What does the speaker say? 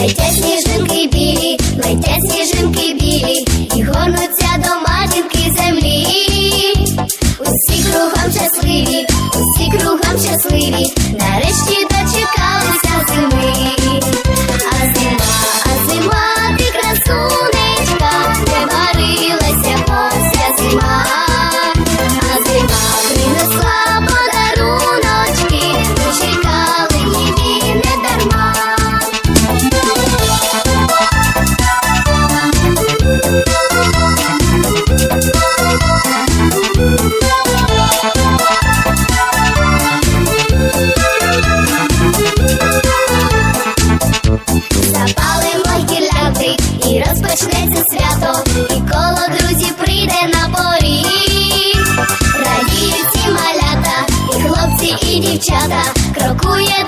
летять сніжинки білі, летять сніжинки білі, і гонуться до матінки землі. Усі кругом щасливі, усі кругом щасливі, нарешті дочекались. Дівчата, крокує